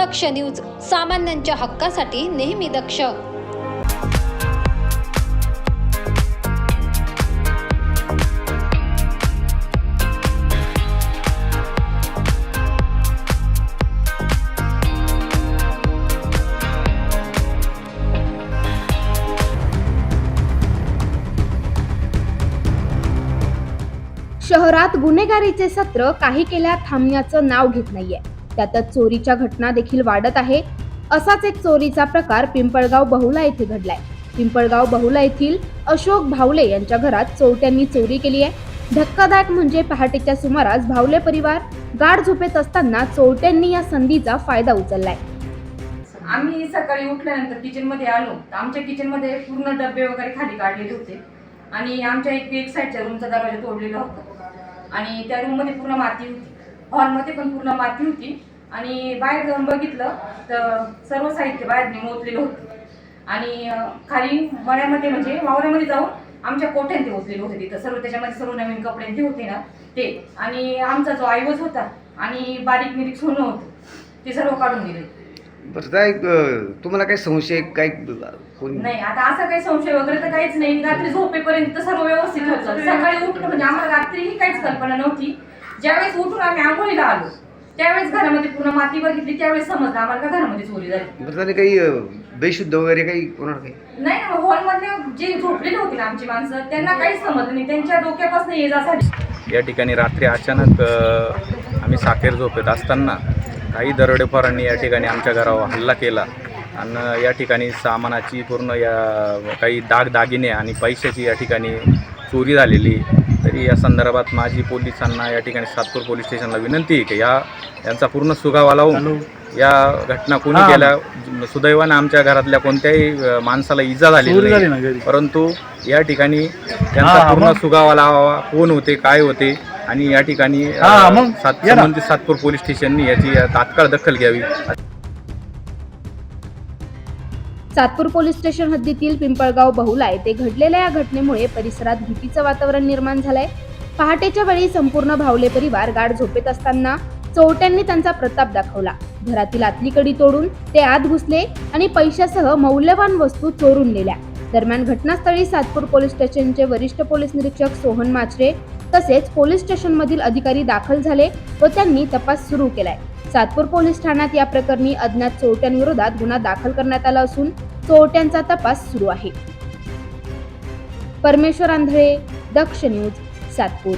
दक्ष news सामान्यांच्या हक्कासाठी नेहमी दक्ष. शहरात गुन्हेगारीचे सत्र काही केल्या थांबण्याचं नाव घेत नाहीये. त्यातच चोरीच्या घटना देखील वाढत आहे. असाच एक चोरीचा प्रकार पिंपळगाव बहुला येथे घडलाय. पिंपळगाव बहुला येथील अशोक भावले यांच्या घरात चोरट्यांनी चोरी केली आहे. धक्कादायक म्हणजे पहाटेच्या सुमारास भावले परिवार गाढ झोपेत असताना चोरट्यांनी या संधीचा फायदा उचललाय. आम्ही सकाळी उठल्यानंतर किचनमध्ये आलो. तर आमच्या किचनमध्ये पूर्ण डबे वगैरे खाली काढलेले होते. आणि आमच्या एक एक साईडच्या रूमचा दरवाजा तोडलेला होता. आणि त्या रूममध्ये पूर्ण माती होती. हॉलमध्ये पण पूर्ण माती होती. आणि बाहेर जाऊन बघितलं तर सर्व साहित्य बाहेर मोजलेलं होतं. आणि खाली मळ्यामध्ये म्हणजे वावरामध्ये जाऊन आमच्या कोठ्यात ते ओतलेले होते तिथं. सर्व त्याच्यामध्ये सर्व नवीन कपडे ते होते ना ते. आणि आमचा जो आईवज होता आणि बारीक निरीक सोनं होतं ते सर्व काढून दिले. बरं काय तुम्हाला काही संशय काय नाही आता असा काही संशय वगैरे तर काहीच नाही. रात्री झोपेपर्यंत सर्व व्यवस्थित होतं. सकाळी उठलं म्हणजे आम्हाला रात्रीही काहीच कल्पना नव्हती. ज्यावेळेस उठून आम्ही आंघोळीला आलो त्यावेळेस घरामध्ये पूर्ण माती बघितली त्यावेळेस समजलं. आम्हाला का घरामध्ये चोरी झाली? बरं त्याने काही अं, बेशुद्ध वगैरे काही कोणाला काही? नाही ना हॉलमधले जे झोपलेले होते ना आमची माणसं त्यांना काहीच समजलं नाही. त्यांच्या डोक्यापासून ये जा झाली. या ठिकाणी रात्री अचानक अ, आम्ही साखेर झोपेत असताना काही दरोडेखोरांनी या ठिकाणी आमच्या घरावर हल्ला केला. आणि या ठिकाणी सामानाची पूर्ण या काही दागदागिने आणि पैशाची या ठिकाणी चोरी झालेली. तरी या संदर्भात माझी पोलिसांना या ठिकाणी सातपूर पोलीस स्टेशनला विनंती आहे की या यांचा पूर्ण सुगावा लावून या घटना कोणी केल्या सुदैवाने आमच्या घरातल्या कोणत्याही माणसाला इजा नाही. परंतु या ठिकाणी त्यांचा पूर्ण सुगावा लावावा कोण होते काय होते आणि या ठिकाणी संबंधित सातपूर पोलीस स्टेशननी याची तात्काळ दखल घ्यावी. सातपूर पोलीस स्टेशन हद्दीतील पिंपळगाव बहुला येथे घडलेल्या या घटनेमुळे परिसरात भीतीचं वातावरण निर्माण झालंय. पहाटेच्या वेळी संपूर्ण भावले परिवार गाढ झोपेत असताना चोरट्यांनी त्यांचा प्रताप दाखवला. घरातील आतली कडी तोडून ते आत घुसले आणि पैशासह मौल्यवान वस्तू चोरून नेल्या. दरम्यान घटनास्थळी सातपूर पोलीस स्टेशनचे वरिष्ठ पोलीस निरीक्षक सोहन माचरे तसेच पोलीस स्टेशनमधील अधिकारी दाखल झाले व त्यांनी तपास सुरू केलाय. सातपूर पोलीस ठाण्यात या प्रकरणी अज्ञात चोरट्यांविरोधात गुन्हा दाखल करण्यात आला असून चोरट्यांचा तपास सुरू आहे. परमेश्वर आंधळे दक्ष न्यूज सातपूर.